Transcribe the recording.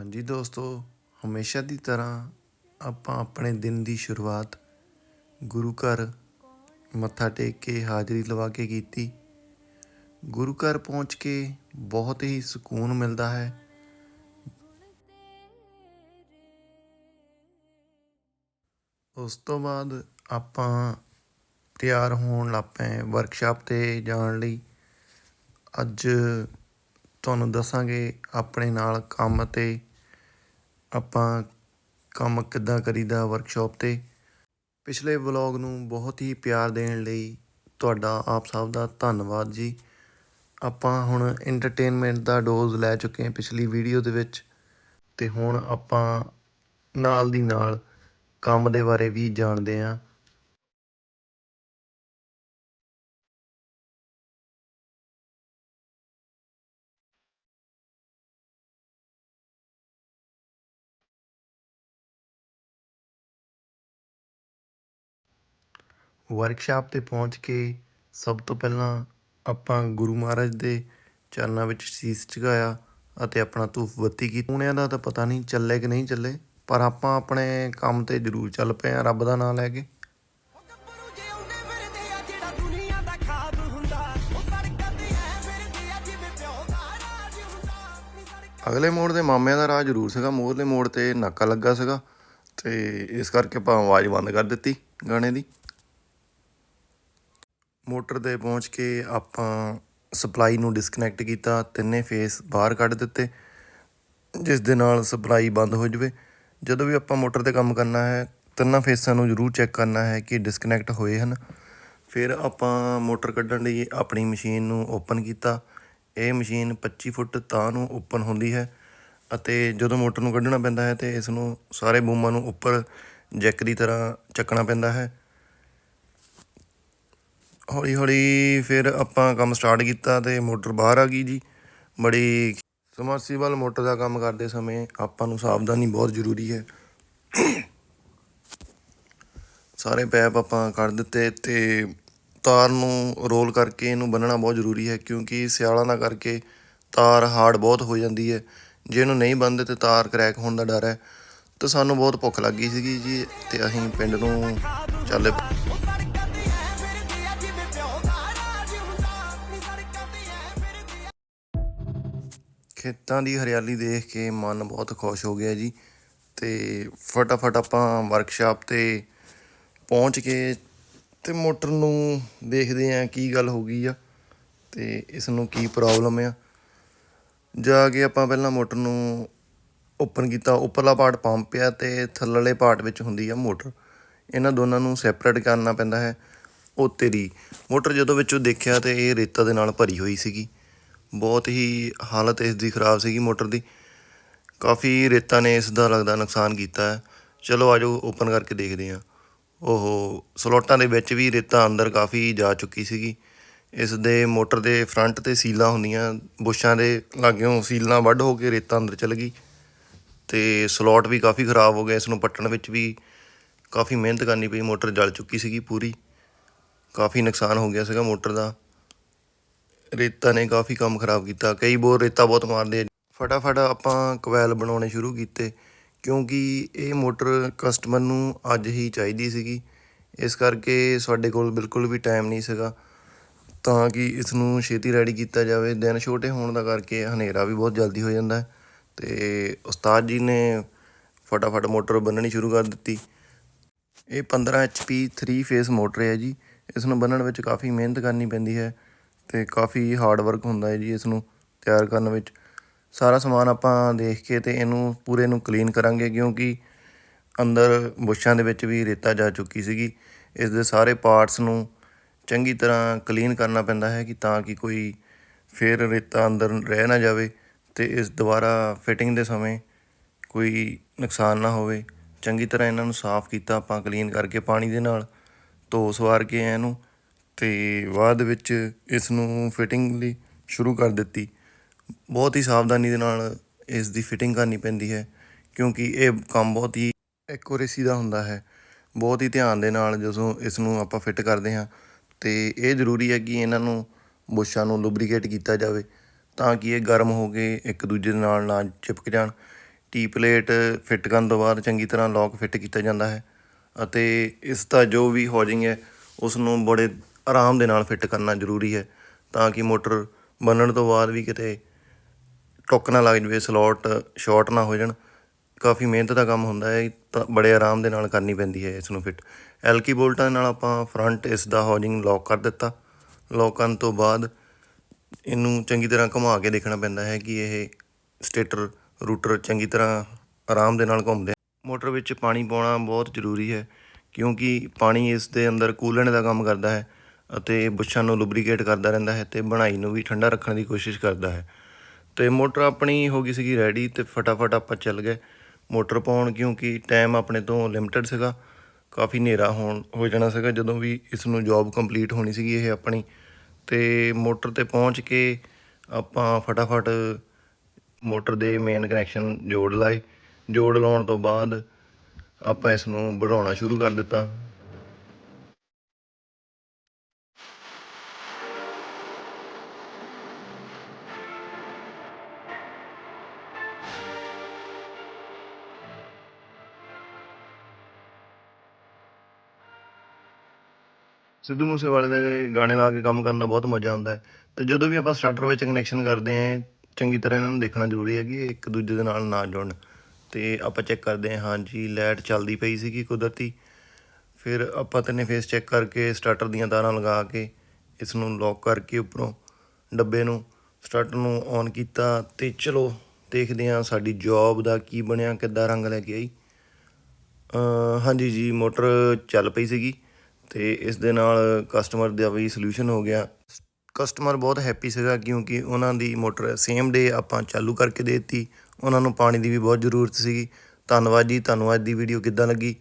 ਹਾਂਜੀ ਦੋਸਤੋ, ਹਮੇਸ਼ਾ ਦੀ ਤਰ੍ਹਾਂ ਆਪਾਂ ਆਪਣੇ ਦਿਨ ਦੀ ਸ਼ੁਰੂਆਤ ਗੁਰੂ ਘਰ ਮੱਥਾ ਟੇਕ ਕੇ ਹਾਜ਼ਰੀ ਲਵਾ ਕੇ ਕੀਤੀ। ਗੁਰੂ ਘਰ ਪਹੁੰਚ ਕੇ ਬਹੁਤ ਹੀ ਸਕੂਨ ਮਿਲਦਾ ਹੈ। ਉਸ ਤੋਂ ਬਾਅਦ ਆਪਾਂ ਤਿਆਰ ਹੋਣ ਲੱਗ ਪਏ ਵਰਕਸ਼ਾਪ ਤੇ ਜਾਣ ਲਈ। ਅੱਜ ਤੁਹਾਨੂੰ ਦੱਸਾਂਗੇ ਆਪਣੇ ਨਾਲ ਕੰਮ ਤੇ ਆਪਾਂ ਕੰਮ ਕਿੱਦਾਂ ਕਰੀਦਾ ਵਰਕਸ਼ਾਪ ਤੇ? ਪਿਛਲੇ ਵਲੌਗ ਨੂੰ ਬਹੁਤ ਹੀ ਪਿਆਰ ਦੇਣ ਲਈ ਤੁਹਾਡਾ ਆਪ ਸਭ ਦਾ ਧੰਨਵਾਦ ਜੀ। ਆਪਾਂ ਹੁਣ ਐਂਟਰਟੇਨਮੈਂਟ ਦਾ ਡੋਜ਼ ਲੈ ਚੁੱਕੇ ਹਾਂ ਪਿਛਲੀ ਵੀਡੀਓ ਦੇ ਵਿੱਚ ਤੇ ਹੁਣ ਆਪਾਂ ਨਾਲ ਦੀ ਨਾਲ ਕੰਮ ਦੇ ਬਾਰੇ ਵੀ ਜਾਣਦੇ ਹਾਂ। ਵਰਕਸ਼ਾਪ ਤੇ ਪਹੁੰਚ ਕੇ ਸਭ ਤੋਂ ਪਹਿਲਾਂ ਆਪਾਂ ਗੁਰੂ ਮਹਾਰਾਜ ਦੇ ਚਰਨਾਂ ਵਿੱਚ ਸੀਸ ਝੁਕਾਇਆ ਅਤੇ ਆਪਣਾ ਧੂਫ ਬੱਤੀ ਕੀਤੀ। ਹੁਣਿਆਂ ਦਾ ਤਾਂ ਪਤਾ ਨਹੀਂ ਚੱਲੇ ਕਿ ਨਹੀਂ ਚੱਲੇ, ਪਰ ਆਪਾਂ ਆਪਣੇ ਕੰਮ ਤੇ ਜ਼ਰੂਰ ਚੱਲ ਪਏ ਆ ਰੱਬ ਦਾ ਨਾਮ ਲੈ ਕੇ। ਅਗਲੇ ਮੋੜ ਦੇ ਮਾਮਿਆਂ ਦਾ ਰਾਹ ਜ਼ਰੂਰ ਸੀਗਾ, ਮੋਹਰਲੇ ਮੋੜ ਤੇ ਨਾਕਾ ਲੱਗਾ ਸੀਗਾ, ਤੇ ਇਸ ਕਰਕੇ ਆਪਾਂ ਆਵਾਜ਼ ਬੰਦ ਕਰ ਦਿੱਤੀ ਗਾਣੇ ਦੀ। ਮੋਟਰ ਤੇ ਪਹੁੰਚ ਕੇ ਆਪਾਂ ਸਪਲਾਈ ਨੂੰ ਡਿਸਕਨੈਕਟ ਕੀਤਾ, ਤਿੰਨੇ ਫੇਸ ਬਾਹਰ ਕੱਢ ਦਿੱਤੇ, ਜਿਸ ਦੇ ਨਾਲ ਸਪਲਾਈ ਬੰਦ ਹੋ ਜਾਵੇ। ਜਦੋਂ ਵੀ ਆਪਾਂ ਮੋਟਰ ਤੇ ਕੰਮ ਕਰਨਾ ਹੈ, ਤਿੰਨਾਂ ਫੇਸਾਂ ਨੂੰ ਜ਼ਰੂਰ ਚੈੱਕ ਕਰਨਾ ਹੈ ਕਿ ਡਿਸਕਨੈਕਟ ਹੋਏ ਹਨ। ਫਿਰ ਆਪਾਂ ਮੋਟਰ ਕੱਢਣ ਲਈ ਆਪਣੀ ਮਸ਼ੀਨ ਨੂੰ ਓਪਨ ਕੀਤਾ। ਇਹ ਮਸ਼ੀਨ 25 ਫੁੱਟ ਤਾਂ ਨੂੰ ਓਪਨ ਹੁੰਦੀ ਹੈ ਅਤੇ ਜਦੋਂ ਮੋਟਰ ਨੂੰ ਕੱਢਣਾ ਪੈਂਦਾ ਹੈ ਤੇ ਇਸ ਨੂੰ ਸਾਰੇ ਬੂਮਾਂ ਨੂੰ ਉੱਪਰ ਜੈਕ ਦੀ ਤਰ੍ਹਾਂ ਚੱਕਣਾ ਪੈਂਦਾ ਹੈ। ਹੌਲੀ ਹੌਲੀ ਫਿਰ ਆਪਾਂ ਕੰਮ ਸਟਾਰਟ ਕੀਤਾ ਤੇ ਮੋਟਰ ਬਾਹਰ ਆ ਗਈ ਜੀ। ਬੜੀ ਸਮਰਸੀਬਲ ਮੋਟਰ ਦਾ ਕੰਮ ਕਰਦੇ ਸਮੇਂ ਆਪਾਂ ਨੂੰ ਸਾਵਧਾਨੀ ਬਹੁਤ ਜ਼ਰੂਰੀ ਹੈ। ਸਾਰੇ ਪੈਪ ਆਪਾਂ ਕੱਢ ਦਿੱਤੇ ਤੇ ਤਾਰ ਨੂੰ ਰੋਲ ਕਰਕੇ ਇਹਨੂੰ ਬੰਨਣਾ ਬਹੁਤ ਜ਼ਰੂਰੀ ਹੈ ਕਿਉਂਕਿ ਸਿਆਲਾਂ ਦਾ ਕਰਕੇ ਤਾਰ ਹਾਰਡ ਬਹੁਤ ਹੋ ਜਾਂਦੀ ਹੈ। ਜੇ ਇਹਨੂੰ ਨਹੀਂ ਬੰਨਦੇ ਤੇ ਤਾਰ ਕ੍ਰੈਕ ਹੋਣ ਦਾ ਡਰ ਹੈ। ਤੇ ਸਾਨੂੰ ਬਹੁਤ ਭੁੱਖ ਲੱਗੀ ਸੀਗੀ ਜੀ ਤੇ ਅਸੀਂ ਪਿੰਡ ਨੂੰ ਚੱਲੇ ਖੇਤਾਂ ਦੀ ਹਰਿਆਲੀ ਦੇਖ ਕੇ ਮਨ ਬਹੁਤ ਖੁਸ਼ ਹੋ ਗਿਆ ਜੀ। ਤੇ ਫਟਾਫਟ ਆਪਾਂ ਵਰਕਸ਼ਾਪ ਤੇ ਪਹੁੰਚ ਕੇ ਤੇ ਮੋਟਰ ਨੂੰ ਦੇਖਦੇ ਆਂ ਕੀ ਗੱਲ ਹੋ ਗਈ ਆ ਤੇ ਇਸ ਨੂੰ ਕੀ ਪ੍ਰੋਬਲਮ ਆ। ਜਾ ਕੇ ਆਪਾਂ ਪਹਿਲਾਂ ਮੋਟਰ ਨੂੰ ਓਪਨ ਕੀਤਾ, ਉੱਪਰਲਾ ਪਾਰਟ ਪੰਪ ਆ ਤੇ ਥੱਲੜੇ ਪਾਰਟ ਵਿੱਚ ਹੁੰਦੀ ਆ ਮੋਟਰ। ਇਹਨਾਂ ਦੋਨਾਂ ਨੂੰ ਸੈਪਰੇਟ ਕਰਨਾ ਪੈਂਦਾ ਹੈ। ਉਹ ਤੇਰੀ। ਮੋਟਰ ਜਦੋਂ ਵਿੱਚੋਂ ਦੇਖਿਆ ਤੇ ਇਹ ਰੇਤਾ ਦੇ ਨਾਲ ਭਰੀ ਹੋਈ ਸੀਗੀ। ਬਹੁਤ ਹੀ ਹਾਲਤ ਇਸ ਦੀ ਖਰਾਬ ਸੀਗੀ ਮੋਟਰ ਦੀ। ਕਾਫੀ ਰੇਤਾ ਨੇ ਇਸ ਦਾ ਲੱਗਦਾ ਨੁਕਸਾਨ ਕੀਤਾ ਹੈ। ਚਲੋ ਆਜੋ ਓਪਨ ਕਰਕੇ ਦੇਖਦੇ ਹਾਂ। ਉਹ ਸਲੋਟਾਂ ਦੇ ਵਿੱਚ ਵੀ ਰੇਤਾ ਅੰਦਰ ਕਾਫੀ ਜਾ ਚੁੱਕੀ ਸੀਗੀ। ਇਸ ਦੇ ਮੋਟਰ ਦੇ ਫਰੰਟ ਤੇ ਸੀਲਾਂ ਹੁੰਦੀਆਂ ਬੁਸ਼ਾਂ ਦੇ ਲਾਗਿਓਂ ਸੀਲਾਂ ਵੱਢ ਹੋ ਕੇ ਰੇਤਾ ਅੰਦਰ ਚਲ ਗਈ। ਤੇ ਸਲੋਟ ਵੀ ਕਾਫੀ ਖਰਾਬ ਹੋ ਗਿਆ, ਇਸ ਨੂੰ ਪੱਟਣ ਵਿੱਚ ਵੀ ਕਾਫੀ ਮਿਹਨਤ ਕਰਨੀ ਪਈ, ਮੋਟਰ ਜਲ ਚੁੱਕੀ ਸੀਗੀ ਪੂਰੀ। ਕਾਫੀ ਨੁਕਸਾਨ ਹੋ ਗਿਆ ਸੀਗਾ ਮੋਟਰ ਦਾ। ਰੇਤਾ ਨੇ ਕਾਫੀ ਕੰਮ ਖਰਾਬ ਕੀਤਾ, ਕਈ ਬੋਰ ਰੇਤਾ ਬਹੁਤ ਮਾਰਦੇ ਆ। ਫਟਾਫਟ ਆਪਾਂ ਕਵੈਲ ਬਣਾਉਣੇ ਸ਼ੁਰੂ ਕੀਤੇ, ਕਿਉਂਕਿ ਇਹ ਮੋਟਰ ਕਸਟਮਰ ਨੂੰ ਅੱਜ ਹੀ ਚਾਹੀਦੀ ਸੀਗੀ। ਇਸ ਕਰਕੇ ਸਾਡੇ ਕੋਲ ਬਿਲਕੁਲ ਵੀ ਟਾਈਮ ਨਹੀਂ ਸੀਗਾ, ਤਾਂ ਕਿ ਇਸ ਨੂੰ ਛੇਤੀ ਰੈਡੀ ਕੀਤਾ ਜਾਵੇ। ਦਿਨ ਛੋਟੇ ਹੋਣ ਦਾ ਕਰਕੇ ਹਨੇਰਾ ਵੀ ਬਹੁਤ ਜਲਦੀ ਹੋ ਜਾਂਦਾ ਹੈ, ਤੇ ਉਸਤਾਦ ਜੀ ਨੇ ਫਟਾਫਟ ਮੋਟਰ ਬੰਨਣੀ ਸ਼ੁਰੂ ਕਰ ਦਿੱਤੀ। ਇਹ 15 HP 3 ਫੇਸ ਮੋਟਰ ਹੈ ਜੀ ਇਸ ਨੂੰ ਬੰਨਣ ਵਿੱਚ ਕਾਫੀ ਮਿਹਨਤ ਕਰਨੀ ਪੈਂਦੀ ਹੈ। ਤੇ ਕਾਫੀ ਹਾਰਡ ਵਰਕ ਹੁੰਦਾ ਹੈ ਜੀ ਇਸ ਨੂੰ ਤਿਆਰ ਕਰਨ ਵਿੱਚ। ਸਾਰਾ ਸਮਾਨ ਆਪਾਂ ਦੇਖ ਕੇ ਤੇ ਇਹਨੂੰ ਪੂਰੇ ਨੂੰ ਕਲੀਨ ਕਰਾਂਗੇ ਕਿਉਂਕਿ ਅੰਦਰ ਬੁੱਸ਼ਾਂ ਦੇ ਵਿੱਚ ਵੀ ਰੇਤਾ ਜਾ ਚੁੱਕੀ ਸੀਗੀ। ਇਸ ਦੇ ਸਾਰੇ ਪਾਰਟਸ ਨੂੰ ਚੰਗੀ ਤਰ੍ਹਾਂ ਕਲੀਨ ਕਰਨਾ ਪੈਂਦਾ ਹੈ ਕਿ ਤਾਂ ਕਿ ਕੋਈ ਫੇਰ ਰੇਤਾ ਅੰਦਰ ਰਹਿ ਨਾ ਜਾਵੇ ਤੇ ਇਸ ਦੁਬਾਰਾ ਫਿਟਿੰਗ ਦੇ ਸਮੇਂ ਕੋਈ ਨੁਕਸਾਨ ਨਾ ਹੋਵੇ। ਚੰਗੀ ਤਰ੍ਹਾਂ ਇਹਨਾਂ ਨੂੰ ਸਾਫ਼ ਕੀਤਾ, ਆਪਾਂ ਕਲੀਨ ਕਰਕੇ ਪਾਣੀ ਦੇ ਨਾਲ ਧੋ ਸਵਾਰ ਕੇ ਇਹਨੂੰ ਤੇ ਬਾਅਦ ਵਿੱਚ ਇਸ ਨੂੰ ਫਿਟਿੰਗ ਲਈ ਸ਼ੁਰੂ ਕਰ ਦਿੱਤੀ। ਬਹੁਤ ਹੀ ਸਾਵਧਾਨੀ ਦੇ ਨਾਲ ਇਸ ਦੀ ਫਿਟਿੰਗ ਕਰਨੀ ਪੈਂਦੀ ਹੈ, ਕਿਉਂਕਿ ਇਹ ਕੰਮ ਬਹੁਤ ਹੀ ਐਕੂਰੇਸੀ ਦਾ ਹੁੰਦਾ ਹੈ। ਬਹੁਤ ਹੀ ਧਿਆਨ ਦੇ ਨਾਲ ਜਦੋਂ ਇਸ ਨੂੰ ਆਪਾਂ ਫਿੱਟ ਕਰਦੇ ਹਾਂ, ਤੇ ਇਹ ਜ਼ਰੂਰੀ ਹੈ ਕਿ ਇਹਨਾਂ ਨੂੰ ਬੁਸ਼ਾਂ ਨੂੰ ਲੁਬਰੀਕੇਟ ਕੀਤਾ ਜਾਵੇ, ਤਾਂ ਕਿ ਇਹ ਗਰਮ ਹੋ ਕੇ ਇੱਕ ਦੂਜੇ ਦੇ ਨਾਲ ਨਾ ਚਿਪਕ ਜਾਣ। ਟੀ ਪਲੇਟ ਫਿੱਟ ਕਰਨ ਤੋਂ ਬਾਅਦ ਚੰਗੀ ਤਰ੍ਹਾਂ ਲੌਕ ਫਿੱਟ ਕੀਤਾ ਜਾਂਦਾ ਹੈ, ਅਤੇ ਇਸ ਦਾ ਜੋ ਵੀ ਹੋਜਿੰਗ ਹੈ ਉਸ ਨੂੰ ਬੜੇ ਆਰਾਮ ਦੇ ਨਾਲ ਫਿੱਟ ਕਰਨਾ ਜ਼ਰੂਰੀ ਹੈ ਤਾਂ ਕਿ ਮੋਟਰ ਬੰਨਣ ਤੋਂ ਬਾਅਦ ਵੀ ਕਿਤੇ ਟੁੱਕ ਨਾ ਲੱਗ ਜਵੇ ਸਲੋਟ ਸ਼ਾਰਟ ਨਾ ਹੋ ਜਾਣ। ਕਾਫੀ ਮਿਹਨਤ ਦਾ ਕੰਮ ਹੁੰਦਾ ਹੈ, ਤਾਂ ਬੜੇ ਆਰਾਮ ਦੇ ਨਾਲ ਕਰਨੀ ਪੈਂਦੀ ਹੈ ਇਸ ਨੂੰ ਫਿੱਟ ਐਲਕੀ ਬੋਲਟਾਂ ਨਾਲ ਆਪਾਂ ਫਰੰਟ ਇਸ ਦਾ ਹੋਜਿੰਗ ਲੌਕ ਕਰ ਦਿੱਤਾ। ਲੌਕ ਕਰਨ ਤੋਂ ਬਾਅਦ ਇਹਨੂੰ ਚੰਗੀ ਤਰ੍ਹਾਂ ਘੁਮਾ ਕੇ ਦੇਖਣਾ ਪੈਂਦਾ ਹੈ ਕਿ ਇਹ ਸਟੇਟਰ ਰੂਟਰ ਚੰਗੀ ਤਰ੍ਹਾਂ ਆਰਾਮ ਦੇ ਨਾਲ ਘੁੰਮਦੇ ਮੋਟਰ ਵਿੱਚ ਪਾਣੀ ਪਾਉਣਾ ਬਹੁਤ ਜ਼ਰੂਰੀ ਹੈ ਕਿਉਂਕਿ ਪਾਣੀ ਇਸ ਦੇ ਅੰਦਰ ਕੂਲਣ ਦਾ ਕੰਮ ਕਰਦਾ ਹੈ। ਅਤੇ ਬੁੱਛਾਂ ਨੂੰ ਲੁਬਰੀਕੇਟ ਕਰਦਾ ਰਹਿੰਦਾ ਹੈ ਤੇ ਬਣਾਈ ਨੂੰ ਵੀ ਠੰਡਾ ਰੱਖਣ ਦੀ ਕੋਸ਼ਿਸ਼ ਕਰਦਾ ਹੈ। ਤੇ ਮੋਟਰ ਆਪਣੀ ਹੋ ਗਈ ਸੀਗੀ ਰੈਡੀ ਤੇ ਫਟਾਫਟ ਆਪਾਂ ਚੱਲ ਗਏ। ਮੋਟਰ ਪਾਉਣ ਕਿਉਂਕਿ ਟਾਈਮ ਆਪਣੇ ਤੋਂ ਲਿਮਟਿਡ ਸੀਗਾ। ਕਾਫੀ ਹਨੇਰਾ ਹੋਣ, ਹੋ ਜਾਣਾ ਸੀਗਾ ਜਦੋਂ ਵੀ ਇਸ ਨੂੰ ਜੌਬ ਕੰਪਲੀਟ ਹੋਣੀ ਸੀਗੀ ਇਹ ਆਪਣੀ। ਤੇ ਮੋਟਰ ਤੇ ਪਹੁੰਚ ਕੇ ਆਪਾਂ ਫਟਾਫਟ ਮੋਟਰ ਦੇ ਮੇਨ ਕਨੈਕਸ਼ਨ ਜੋੜ ਲਾਏ। ਜੋੜ ਲਾਉਣ ਤੋਂ ਬਾਅਦ ਆਪਾਂ ਇਸ ਨੂੰ ਵਧਾਉਣਾ ਸ਼ੁਰੂ ਕਰ ਦਿੱਤਾ। ਸਿੱਧੂ ਮੂਸੇਵਾਲੇ ਦੇ ਗਾਣੇ ਲਾ ਕੇ ਕੰਮ ਕਰਨ ਦਾ ਬਹੁਤ ਮਜ਼ਾ ਆਉਂਦਾ ਹੈ। ਤੇ ਜਦੋਂ ਵੀ ਆਪਾਂ ਸਟਾਰਟਰ ਵਿੱਚ ਕਨੈਕਸ਼ਨ ਕਰਦੇ ਹਾਂ, ਚੰਗੀ ਤਰ੍ਹਾਂ ਇਹਨਾਂ ਨੂੰ ਦੇਖਣਾ ਜ਼ਰੂਰੀ ਹੈ ਕਿ ਇੱਕ ਦੂਜੇ ਦੇ ਨਾਲ ਨਾ ਜੁੜਨ। ਤੇ ਆਪਾਂ ਚੈੱਕ ਕਰਦੇ ਹਾਂ, ਹਾਂਜੀ ਲਾਈਟ ਚੱਲਦੀ ਪਈ ਸੀਗੀ ਕੁਦਰਤੀ। ਫਿਰ ਆਪਾਂ ਤਿੰਨੇ ਫੇਸ ਚੈੱਕ ਕਰਕੇ ਸਟਾਰਟਰ ਦੀਆਂ ਤਾਰਾਂ ਲਗਾ ਕੇ ਇਸ ਨੂੰ ਲੌਕ ਕਰਕੇ ਉੱਪਰੋਂ ਡੱਬੇ ਨੂੰ ਸਟਾਰਟਰ ਨੂੰ ਔਨ ਕੀਤਾ ਤੇ ਚਲੋ ਦੇਖਦੇ ਹਾਂ ਸਾਡੀ ਜੌਬ ਦਾ ਕੀ ਬਣਿਆ, ਕਿੱਦਾਂ ਰੰਗ ਲੈ ਕੇ ਆਈ। ਹਾਂਜੀ ਜੀ ਮੋਟਰ ਚੱਲ ਪਈ ਸੀਗੀ। ਤੇ ਇਸ ਦੇ ਨਾਲ ਕਸਟਮਰ ਦਾ ਵੀ ਸੋਲੂਸ਼ਨ ਹੋ ਗਿਆ। ਕਸਟਮਰ ਬਹੁਤ ਹੈਪੀ ਸੀਗਾ ਕਿਉਂਕਿ ਉਹਨਾਂ ਦੀ ਮੋਟਰ ਸੇਮ ਡੇ ਆਪਾਂ ਚਾਲੂ ਕਰਕੇ ਦੇ ਦਿੱਤੀ। ਉਹਨਾਂ ਨੂੰ ਪਾਣੀ ਦੀ ਵੀ ਬਹੁਤ ਜ਼ਰੂਰਤ ਸੀਗੀ। ਧੰਨਵਾਦ ਜੀ, ਤੁਹਾਨੂੰ ਅੱਜ ਦੀ ਵੀਡੀਓ ਕਿੱਦਾਂ ਲੱਗੀ?